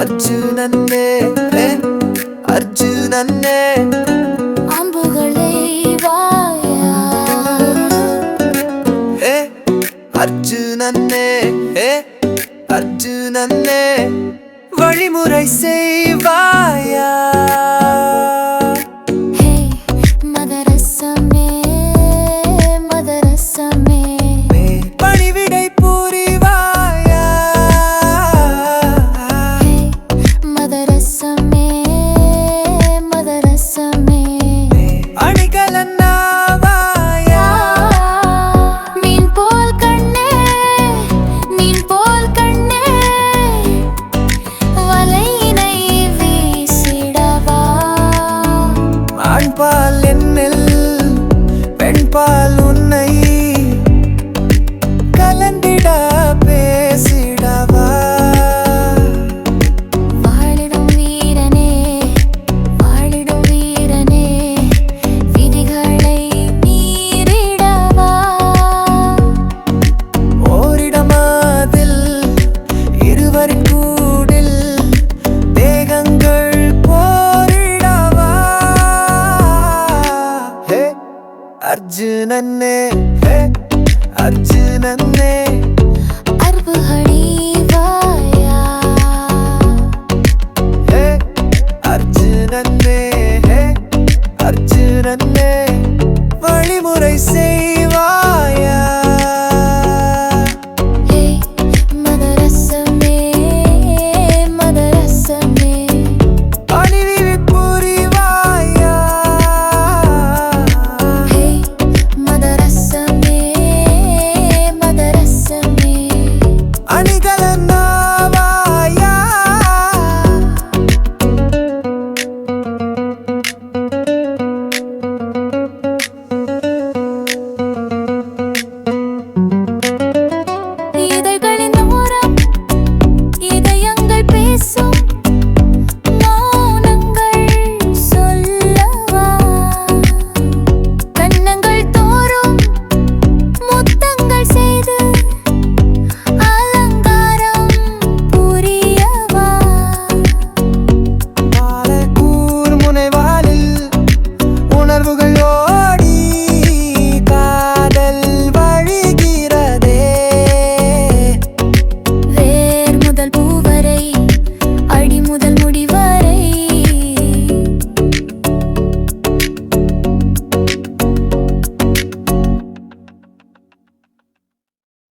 அர்ஜுனன்னே அர்ஜுனன்னே. அம்புகளை ஏ அர்ஜுனன்னே ஏ அர்ஜுனன்னே. வழிமுறை செய்வாயா. ஆண்பால் என்னில் பெண்பால் உன்னை ಅರ್ಜುನನ್ನೇ ಹೇ ಅರ್ಜುನನ್ನೇ ಅರ್ಬು ಹಣೀವಾಯ ಹೇ ಅರ್ಜುನನ್ನೇ ಹೇ அர்ஜுனன்னே வழிமுறை செய்